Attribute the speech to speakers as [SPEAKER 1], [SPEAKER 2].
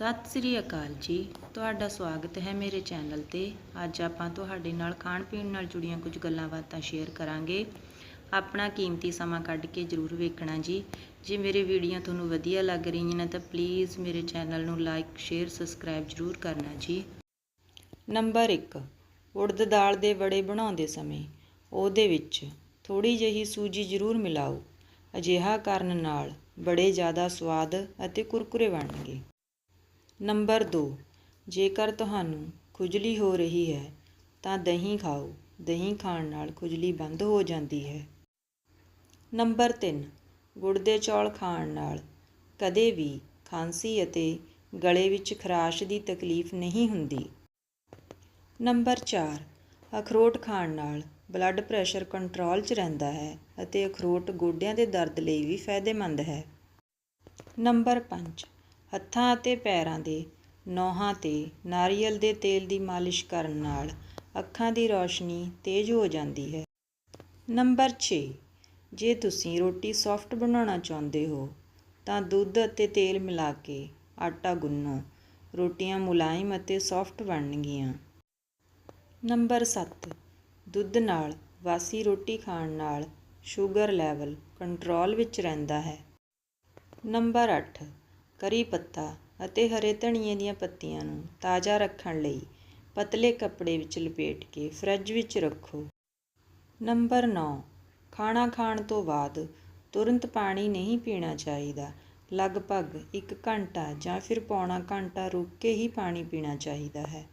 [SPEAKER 1] ਸਤਿ ਸ੍ਰੀ ਅਕਾਲ ਜੀ। ਤੁਹਾਡਾ ਸਵਾਗਤ ਹੈ ਮੇਰੇ ਚੈਨਲ ਤੇ। ਅੱਜ ਆਪਾਂ ਤੁਹਾਡੇ ਨਾਲ ਖਾਣ ਪੀਣ ਨਾਲ ਜੁੜੀਆਂ ਕੁਝ ਗੱਲਾਂ ਬਾਤਾਂ ਸ਼ੇਅਰ ਕਰਾਂਗੇ। ਆਪਣਾ ਕੀਮਤੀ ਸਮਾਂ ਕੱਢ ਕੇ ਜ਼ਰੂਰ ਵੇਖਣਾ ਜੀ। ਜੇ ਮੇਰੀ ਵੀਡੀਓ ਤੁਹਾਨੂੰ ਵਧੀਆ ਲੱਗ ਰਹੀਆਂ ਨੇ ਤਾਂ ਪਲੀਜ਼ ਮੇਰੇ ਚੈਨਲ ਨੂੰ ਲਾਈਕ ਸ਼ੇਅਰ ਸਬਸਕ੍ਰਾਈਬ ਜ਼ਰੂਰ ਕਰਨਾ ਜੀ। ਨੰਬਰ 1 ਉੜਦ ਦਾਲ ਦੇ ਵੜੇ ਬਣਾਉਂਦੇ ਸਮੇਂ ਉਹਦੇ ਵਿੱਚ ਥੋੜੀ ਜਿਹੀ ਸੂਜੀ ਜ਼ਰੂਰ ਮਿਲਾਓ। ਅਜਿਹਾ ਕਰਨ ਨਾਲ ਬੜੇ ਜ਼ਿਆਦਾ ਸਵਾਦ ਅਤੇ ਕੁਰਕੁਰੇ ਬਣਨਗੇ। ਨੰਬਰ ਦੋ, ਜੇਕਰ ਤੁਹਾਨੂੰ ਖੁਜਲੀ ਹੋ ਰਹੀ ਹੈ, ਤਾਂ ਦਹੀਂ ਖਾਓ। ਦਹੀਂ ਖਾਣ ਨਾਲ ਖੁਜਲੀ ਬੰਦ ਹੋ ਜਾਂਦੀ ਹੈ। ਨੰਬਰ ਤਿੰਨ, ਗੁੜ ਦੇ ਚੌਲ ਖਾਣ ਨਾਲ ਕਦੇ ਵੀ ਖਾਂਸੀ ਅਤੇ ਗਲੇ ਵਿੱਚ ਖਰਾਸ਼ ਦੀ ਤਕਲੀਫ ਨਹੀਂ ਹੁੰਦੀ। ਨੰਬਰ 4 ਅਖਰੋਟ ਖਾਣ ਨਾਲ ਬਲੱਡ ਪ੍ਰੈਸ਼ਰ ਕੰਟਰੋਲ 'ਚ ਰਹਿੰਦਾ ਹੈ ਅਤੇ ਅਖਰੋਟ ਗੋਡਿਆਂ ਦੇ ਦਰਦ ਲਈ ਵੀ ਫਾਇਦੇਮੰਦ ਹੈ। ਨੰਬਰ 5 ਹੱਥਾਂ ਅਤੇ ਪੈਰਾਂ ਦੇ ਨੋਹਾਂ ਤੇ, ਨਾਰੀਅਲ ਦੇ ਤੇਲ ਦੀ ਮਾਲਿਸ਼ ਕਰਨ ਨਾਲ ਅੱਖਾਂ ਦੀ ਰੌਸ਼ਨੀ ਤੇਜ਼ ਹੋ ਜਾਂਦੀ ਹੈ। ਨੰਬਰ ਛੇ, ਜੇ ਤੁਸੀਂ ਰੋਟੀ ਸੌਫਟ ਬਣਾਉਣਾ ਚਾਹੁੰਦੇ ਹੋ, ਤਾਂ ਦੁੱਧ ਅਤੇ ਤੇਲ ਮਿਲਾ ਕੇ ਆਟਾ ਗੁੰਨੋ। ਰੋਟੀਆਂ ਮੁਲਾਇਮ ਅਤੇ ਸੌਫਟ ਬਣਨਗੀਆਂ। ਨੰਬਰ 7 ਦੁੱਧ ਨਾਲ ਵਾਸੀ ਰੋਟੀ ਖਾਣ ਨਾਲ ਸ਼ੂਗਰ ਲੈਵਲ ਕੰਟਰੋਲ ਵਿੱਚ ਰਹਿੰਦਾ ਹੈ। ਨੰਬਰ 8 ਕਰੀ ਪੱਤਾ ਅਤੇ ਹਰੇ ਧਨੀਏ ਦੀਆਂ ਪੱਤੀਆਂ ਨੂੰ ਤਾਜ਼ਾ ਰੱਖਣ ਲਈ ਪਤਲੇ ਕੱਪੜੇ ਵਿੱਚ ਲਪੇਟ ਕੇ ਫਰਿੱਜ ਵਿੱਚ ਰੱਖੋ। ਨੰਬਰ 9 ਖਾਣਾ ਖਾਣ ਤੋਂ ਬਾਅਦ ਤੁਰੰਤ ਪਾਣੀ ਨਹੀਂ ਪੀਣਾ ਚਾਹੀਦਾ। ਲਗਭਗ 1 ਘੰਟਾ ਜਾਂ ਫਿਰ ਪੌਣਾ ਘੰਟਾ ਰੁਕ ਕੇ ਹੀ ਪਾਣੀ ਪੀਣਾ ਚਾਹੀਦਾ ਹੈ।